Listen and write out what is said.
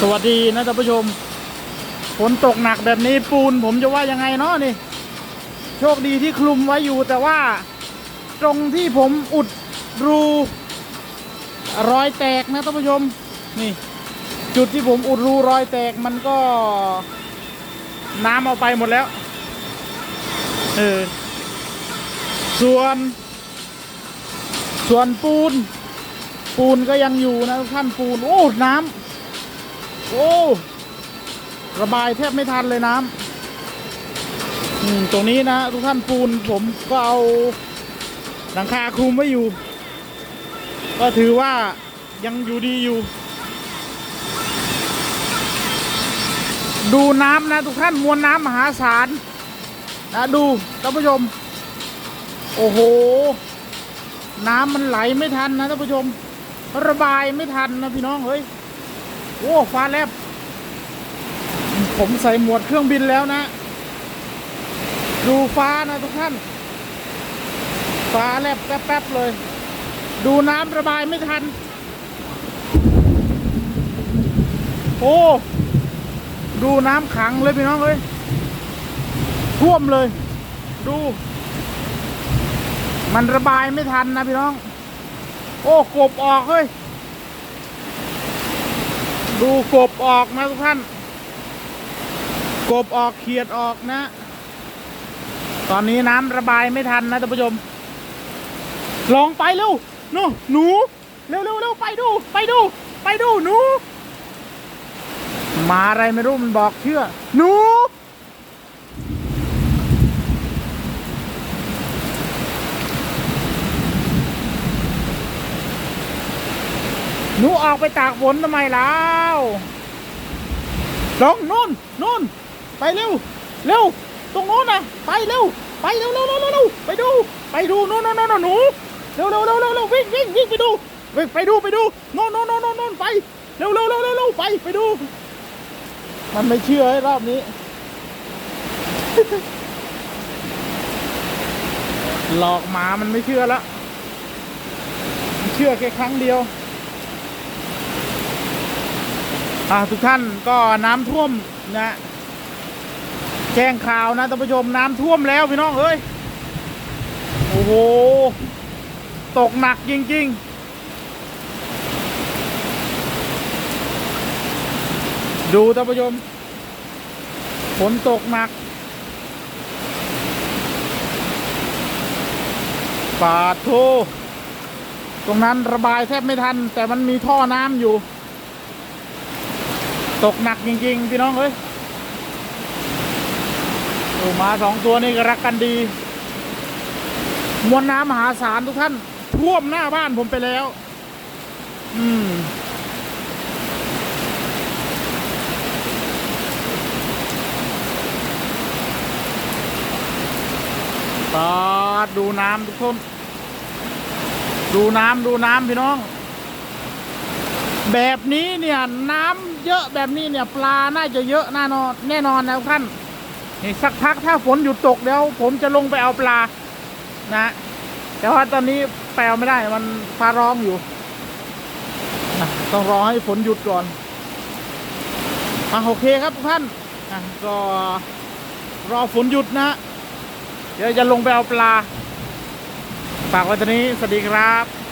สวัสดีนะท่านผู้ชมฝนตกหนักแบบนี้ปูนผมจะว่ายังไงเนาะนี่ โชคดีที่คลุมไว้อยู่แต่ว่าตรงที่ผมอุดรูรอยแตกนะท่านผู้ชม นี่ จุดที่ผมอุดรูรอยแตกมันก็ น้ำเอาไปหมดแล้วเออส่วน ส่วนปูน ปูนก็ยังอยู่นะท่านปูน โอ้ น้ำ โอ้ระบายแทบไม่ทันเลยน้ำตรงนี้นะทุกท่านปูนผมก็เอาหลังคาคลุมไว้อยู่ ก็ถือว่ายังอยู่ดีอยู่ ดูน้ำนะทุกท่านมวลน้ำมหาศาลนะดูท่านผู้ชม โอ้โห น้ำมันไหลไม่ทันนะท่านผู้ชม ระบายไม่ทันนะพี่น้องเฮ้ย โอ้ฟ้าแลบ ผมใส่หมวดเครื่องบินแล้วนะ ดูฟ้านะทุกท่าน ฟ้าแลบแป๊บๆเลย ดูน้ำระบายไม่ทัน โอ้ ดูน้ำขังเลยพี่น้องเอ้ยท่วมเลย ดู มันระบายไม่ทันนะพี่น้อง โอ้กบออกเฮ้ย ดูกบออกนะทุกท่าน กบออกเขียดออกนะ ตอนนี้น้ำระบายไม่ทันนะท่านผู้ชม ลองไปเร็วนูหนู เร็วเร็วเร็วไปดู ไปดู ไปดูหนู มาอะไรไม่รู้มันบอกเชื่อ หนู หนูออกไปตากฝนทำไมแล้วลงนู่นนู่นไปเร็ว เร็ว ตรงนู้นนะไปเร็ว ไปเร็วเร็วเร็วเร็วไปดู ไปดูนู่นนู่นนู่นหนู เร็วเร็วเร็วเร็วเร็ววิ่งวิ่งวิ่งไปดูวิ่งไปดูไปดูนู่นนู่นนู่นนู่นนู่นไป เร็วเร็วเร็วเร็วเร็วไปไปดู มันไม่เชื่อไอ้รอบนี้หลอกหมามันไม่เชื่อล้วมันเชื่อแค่ครั้งเดียว อ่า ทุกท่านก็น้ำท่วมนะแจ้งข่าวนะท่านผู้ชมน้ำท่วมแล้วพี่น้องเอ้ยโอ้โหตกหนักจริง ๆดูท่านผู้ชมฝนตกหนักปาดโทตรงนั้นระบายแทบไม่ทัน แต่มันมีท่อน้ำอยู่ ตกหนักจริง ๆ พี่น้องเอ้ยโอ้หมาสองตัวนี้ก็รักกันดี มวลน้ำมหาศาลทุกท่านท่วมหน้าบ้านผมไปแล้ว อืมตาดดูน้ำทุกคน ดูน้ำดูน้ำพี่น้อง แบบนี้เนี่ยน้ำ เยอะแบบนี้เนี่ยปลาน่าจะเยอะแน่นอนแน่นอนนะท่านนี่สักพักถ้าฝนหยุดตกเดี๋ยวผมจะลงไปเอาปลานะแต่ว่าตอนนี้แปลไม่ได้มันฟ้าร้องอยู่ต้องรอให้ฝนหยุดก่อนอะโอเคครับทุกท่านอะก็รอฝนหยุดนะ เดี๋ยวจะลงไปเอาปลาฝากไว้ตอนนี้สวัสดีครับ